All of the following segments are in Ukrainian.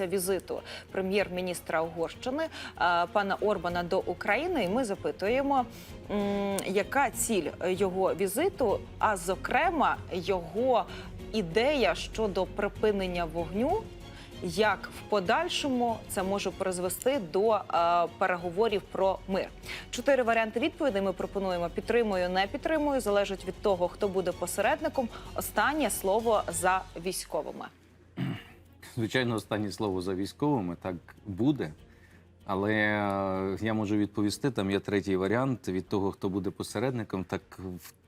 Візиту прем'єр-міністра Угорщини е, пана Орбана до України, і ми запитуємо, яка ціль його візиту, а зокрема його ідея щодо припинення вогню. Як в подальшому це може призвести до е, переговорів про мир? Чотири варіанти відповідей ми пропонуємо: підтримую, не підтримую. Залежить від того, хто буде посередником. Останнє слово за військовими. Звичайно, останнє слово за військовими так буде. Але е, я можу відповісти, там є третій варіант від того, хто буде посередником. Так,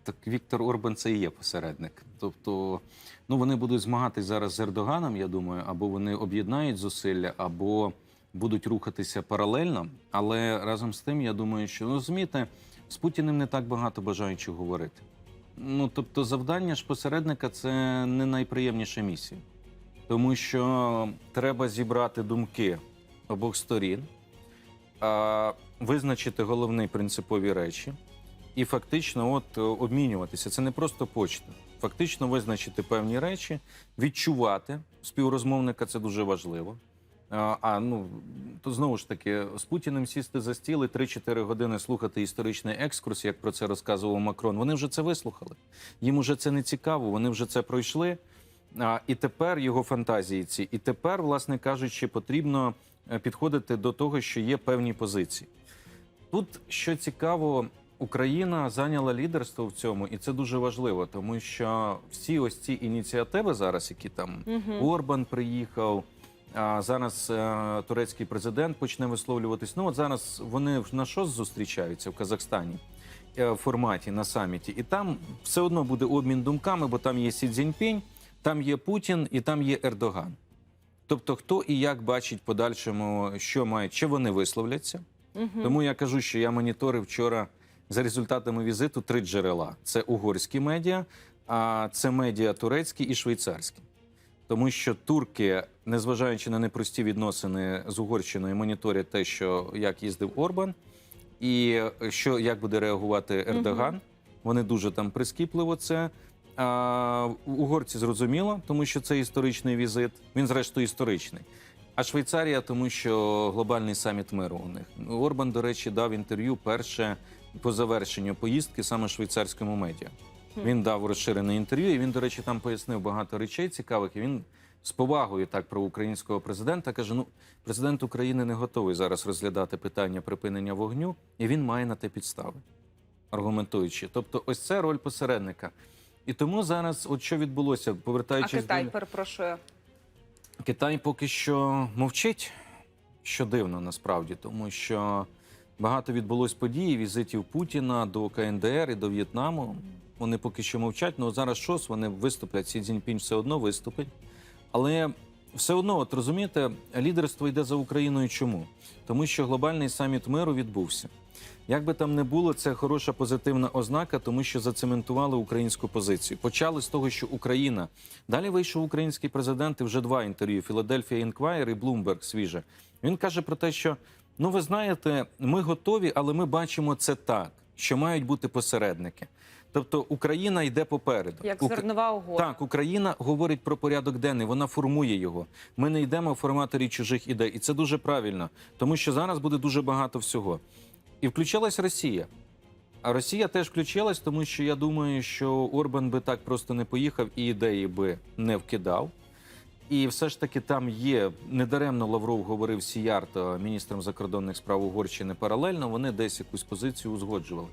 так Віктор Орбан це і є посередник. Тобто, ну вони будуть змагатись зараз з Ердоганом, я думаю, або вони об'єднають зусилля, або будуть рухатися паралельно. Але разом з тим, я думаю, що ну розумієте, з Путіним не так багато бажаючих говорити. Ну тобто, завдання ж посередника це не найприємніша місія тому що треба зібрати думки обох сторін, визначити головні принципові речі і фактично от обмінюватися. Це не просто почта. Фактично визначити певні речі, відчувати співрозмовника це дуже важливо. А, ну то знову ж таки з Путіним сісти за стіл і 3-4 години слухати історичний екскурс, як про це розказував Макрон. Вони вже це вислухали. Їм уже це не цікаво. Вони вже це пройшли. А, і тепер його фантазії ці. І тепер, власне кажучи, потрібно е, підходити до того, що є певні позиції. Тут що цікаво, Україна зайняла лідерство в цьому, і це дуже важливо, тому що всі ось ці ініціативи зараз, які там Орбан приїхав. А зараз е, турецький президент почне висловлюватись. Ну от зараз вони на що зустрічаються в Казахстані е, в форматі на саміті, і там все одно буде обмін думками, бо там є Сі Цзіньпінь, там є Путін і там є Ердоган. Тобто, хто і як бачить подальшому, що мають, чи вони висловляться. Тому я кажу, що я моніторив вчора за результатами візиту три джерела: це угорські медіа, а це медіа турецькі і швейцарські. Тому що турки, незважаючи на непрості відносини з Угорщиною, моніторять те, що як їздив Орбан, і що як буде реагувати Ердоган. Вони дуже там прискіпливо це. Угорці зрозуміло, тому що це історичний візит. Він, зрештою, історичний. А Швейцарія, тому що глобальний саміт миру у них. Орбан, до речі, дав інтерв'ю перше по завершенню поїздки саме швейцарському медіа. Він дав розширене інтерв'ю, і він, до речі, там пояснив багато речей цікавих. І він з повагою так про українського президента каже: ну, президент України не готовий зараз розглядати питання припинення вогню, і він має на те підстави, аргументуючи. Тобто, ось це роль посередника. І тому зараз, от що відбулося, А повертаючись Китай, до перепрошую. Китай поки що мовчить, що дивно насправді, тому що багато відбулось подій, візитів Путіна до КНДР і до В'єтнаму. Вони поки що мовчать. Ну зараз щось вони виступлять. Сі Цзіньпінь все одно виступить. Але все одно, от розумієте, лідерство йде за Україною. Чому? Тому що глобальний саміт миру відбувся. Як би там не було, це хороша позитивна ознака, тому що зацементували українську позицію. Почали з того, що Україна далі вийшов український президент і вже два інтерв'ю: Філадельфія Інквайр і Блумберг свіже. Він каже про те, що ну ви знаєте, ми готові, але ми бачимо це так, що мають бути посередники. Тобто Україна йде попереду. Як зернова угода. так, Україна говорить про порядок денний, вона формує його. Ми не йдемо в форматорі чужих ідей, і це дуже правильно, тому що зараз буде дуже багато всього. І включилась Росія. А Росія теж включилась, тому що я думаю, що Орбан би так просто не поїхав і ідеї би не вкидав. І все ж таки там є недаремно Лавров говорив Сіярто, міністром закордонних справ Угорщини паралельно. Вони десь якусь позицію узгоджували.